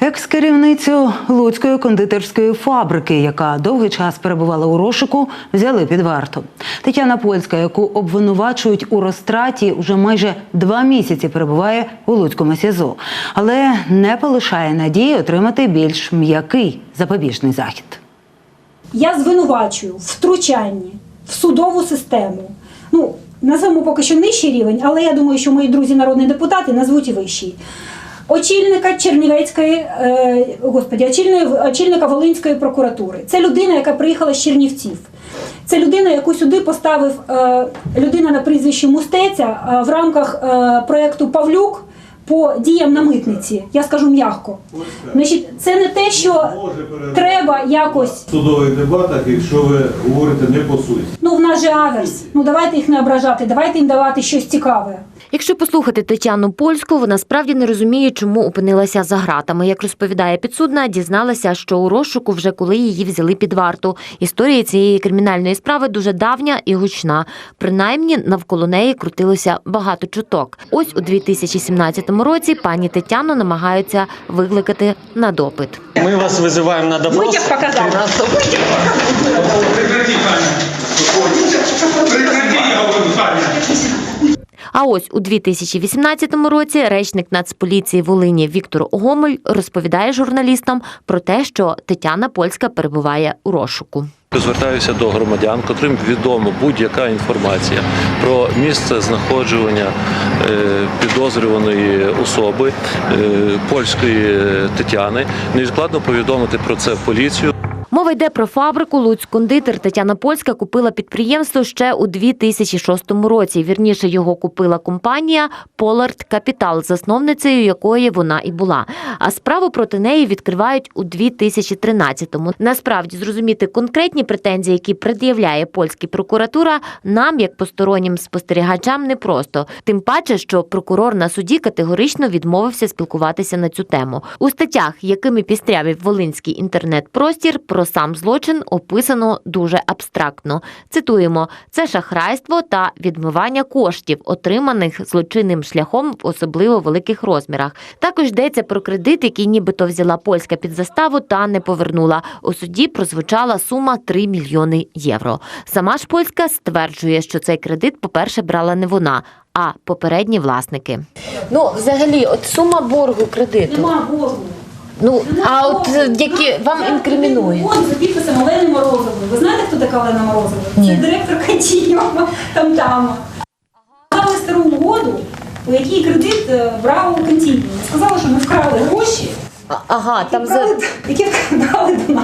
Екс-керівницю Луцької кондитерської фабрики, яка довгий час перебувала у розшуку, взяли під варту. Тетяна Польська, яку обвинувачують у розтраті, уже майже два місяці перебуває у Луцькому СІЗО, але не полишає надії отримати більш м'який запобіжний захід. Я звинувачую втручанні в судову систему. Ну, назвемо поки що нижчий рівень, але я думаю, що мої друзі народні депутати назвуть і вищий. Очільника Чернівецької, е, господі, очільника, Волинської прокуратури. Це людина, яка приїхала з Чернівців. Це людина, яку сюди поставив е, людина на прізвищі Мустеця е, в рамках проєкту Павлюк по діям на митниці. Я скажу м'яко. Значить, це не те, що треба якось судових дебатах, якщо ви говорите не по суті. Ну, в нас же аверс. Ну давайте їх не ображати, давайте їм давати щось цікаве. Якщо послухати Тетяну Польську, вона справді не розуміє, чому опинилася за гратами. Як розповідає підсудна, дізналася, що у розшуку вже коли її взяли під варту. Історія цієї кримінальної справи дуже давня і гучна. Принаймні навколо неї крутилося багато чуток. Ось у 2017 році пані Тетяну намагаються викликати на допит. Мы вас вызываем на допрос. Вытяг показал. 13 Прекрати, Таня. Прекрати, я говорю, Таня. А ось у 2018 році речник Нацполіції Волині Віктор Гомель розповідає журналістам про те, що Тетяна Польська перебуває у розшуку. Звертаюся до громадян, котрим відома будь-яка інформація про місце знаходжування е, підозрюваної особи е, польської Тетяни. Невідкладно повідомити про це поліцію. Мова йде про фабрику Луцькондитер. Тетяна Польська купила підприємство ще у 2006 році. Вірніше його купила компанія Pollard Capital, засновницею якої вона і була. А справу проти неї відкривають у 2013-му. Насправді зрозуміти конкретні претензії, які пред'являє польська прокуратура, нам, як постороннім спостерігачам, непросто. Тим паче, що прокурор на суді категорично відмовився спілкуватися на цю тему. У статтях, якими пістрявив Волинський інтернет-простір, про сам злочин описано дуже абстрактно. Цитуємо: це шахрайство та відмивання коштів, отриманих злочинним шляхом в особливо великих розмірах. Також йдеться про кредит, який нібито взяла польська під заставу та не повернула. У суді прозвучала сума 3 мільйони євро. Сама ж польська стверджує, що цей кредит, по-перше, брала не вона. А попередні власники. Ну, взагалі, от сума боргу кредиту. Нема боргу. Ну а от е, які вам інкримінують? Борг за підписом Олени Морозової. Ви знаєте, хто така Олена Морозова? Це директор Катієва там там. Сказали стару угоду, у якій кредит е, брав у Кантіні. Сказали, що ми вкрали гроші, А- Ага, там за вкрали, які вкрадали до нас.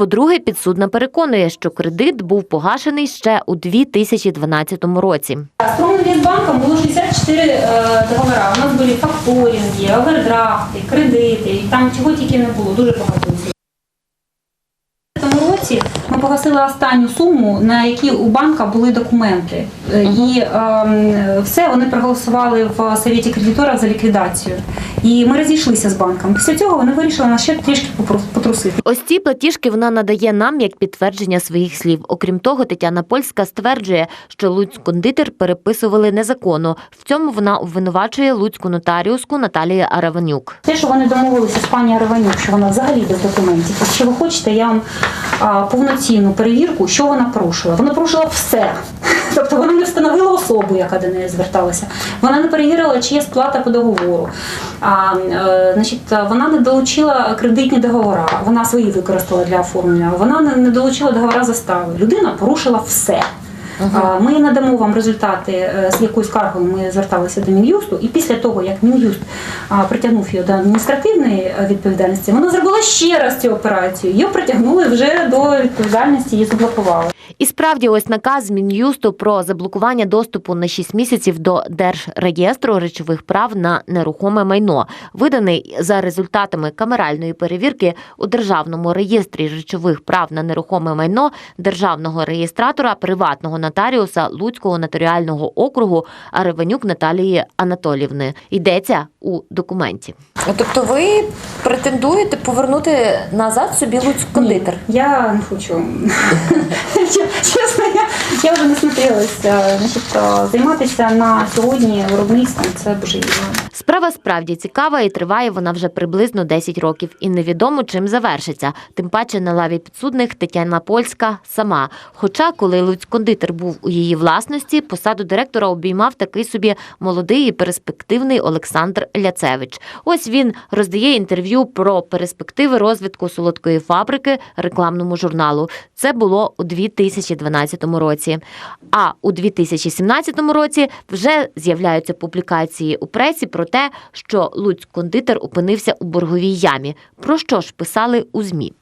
По-друге, підсудна переконує, що кредит був погашений ще у 2012 році. З Проминвестбанком було 64 договори. договора. У нас були факторинги, овердрафти, кредити, там чого тільки не було, дуже багато. Ми погасили останню суму, на які у банка були документи. Е, І ем, все вони проголосували в Совєті кредиторів за ліквідацію. І ми розійшлися з банком. Після цього вони вирішили нас ще трішки потрусити. Ось ці платіжки вона надає нам як підтвердження своїх слів. Окрім того, Тетяна Польська стверджує, що Луцькондитер переписували незаконно. В цьому вона обвинувачує луцьку нотаріуску Наталію Араванюк. Те, що вони домовилися з пані Араванюк, що вона взагалі без документів. Якщо ви хочете, я вам повноцінну перевірку, що вона порушила. Вона порушила все. Тобто вона не встановила особу, яка до неї зверталася. Вона не перевірила, чи є сплата по договору. А, е, значить, вона не долучила кредитні договори. Вона свої використала для оформлення. Вона не, долучила договора застави. Людина порушила все. А, Ми надамо вам результати е, з якою скаргою. Ми зверталися до Мін'юсту, і після того, як Мін'юст притягнув її до адміністративної е, відповідальності, вона зробила ще раз цю операцію. Її притягнули вже до відповідальності, і заблокували. І справді, ось наказ Мін'юсту про заблокування доступу на 6 місяців до Держреєстру речових прав на нерухоме майно, виданий за результатами камеральної перевірки у Державному реєстрі речових прав на нерухоме майно державного реєстратора приватного нотаріуса Луцького нотаріального округу Аревенюк Наталії Анатолівни. Йдеться у документі. Тобто, ви претендуєте повернути назад собі Луцькондитер? Ні, я не хочу. Чесно, я, я вже не смотрелася. Значить, е, займатися на сьогодні виробництвом це божевільно. Справа справді цікава і триває вона вже приблизно 10 років, і невідомо чим завершиться. Тим паче на лаві підсудних Тетяна Польська сама. Хоча, коли Луцькондитер був у її власності, посаду директора обіймав такий собі молодий і перспективний Олександр Ляцевич. Ось він роздає інтерв'ю про перспективи розвитку солодкої фабрики рекламному журналу. Це було у 2012 році. А у 2017 році вже з'являються публікації у пресі про те, що Луць кондитер опинився у борговій ямі. Про що ж писали у ЗМІ?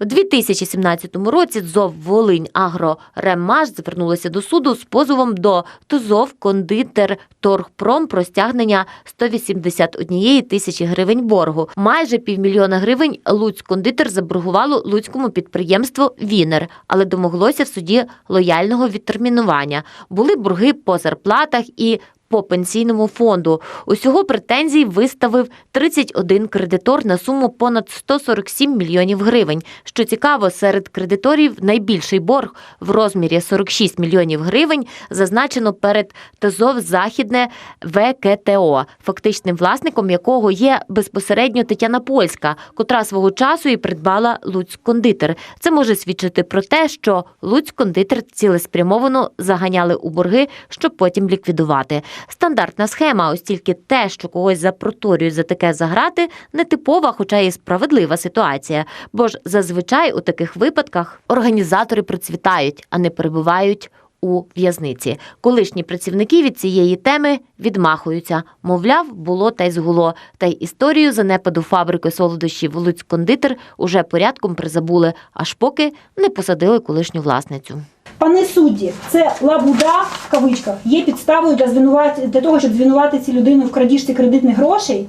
У 2017 році ЗОВ Волинь Агрореммаш звернулося до суду з позовом до ТОЗОВ Кондитер Торгпром про стягнення 181 тисячі гривень боргу. Майже півмільйона гривень Луцькондитер заборгувало луцькому підприємству Вінер, але домоглося в суді лояльного відтермінування. Були борги по зарплатах і по пенсійному фонду. Усього претензій виставив 31 кредитор на суму понад 147 мільйонів гривень. Що цікаво, серед кредиторів найбільший борг в розмірі 46 мільйонів гривень зазначено перед ТЗОВ Західне ВКТО, фактичним власником якого є безпосередньо Тетяна Польська, котра свого часу і придбала Луцькондитер. Це може свідчити про те, що Луцькондитер цілеспрямовано заганяли у борги, щоб потім ліквідувати. Стандартна схема, ось тільки те, що когось запроторюють за таке заграти, нетипова, хоча і справедлива ситуація. Бо ж зазвичай у таких випадках організатори процвітають, а не перебувають у в'язниці. Колишні працівники від цієї теми відмахуються. Мовляв, було та й згуло. Та й історію занепаду фабрики солодощів Луцькондитер уже порядком призабули, аж поки не посадили колишню власницю. Пане судді, це лабуда в кавичках є підставою для звинувати для того, щоб звинуватити цю людину в крадіжці кредитних грошей.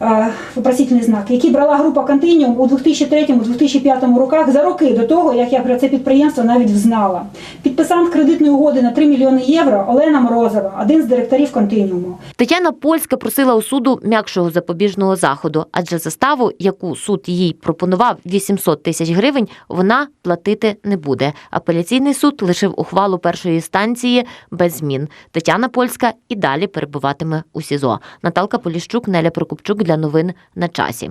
Е, Вопросительний знак, які брала група Континіум у 2003-2005 роках за роки до того, як я про це підприємство навіть взнала. Підписант кредитної угоди на 3 мільйони євро Олена Морозова, один з директорів Континіуму. Тетяна Польська просила у суду м'якшого запобіжного заходу, адже заставу, яку суд їй пропонував 800 тисяч гривень, вона платити не буде. Апеляційний суд лишив ухвалу першої інстанції без змін. Тетяна Польська і далі перебуватиме у СІЗО. Наталка Поліщук, Неля Прокопчук для новин на часі.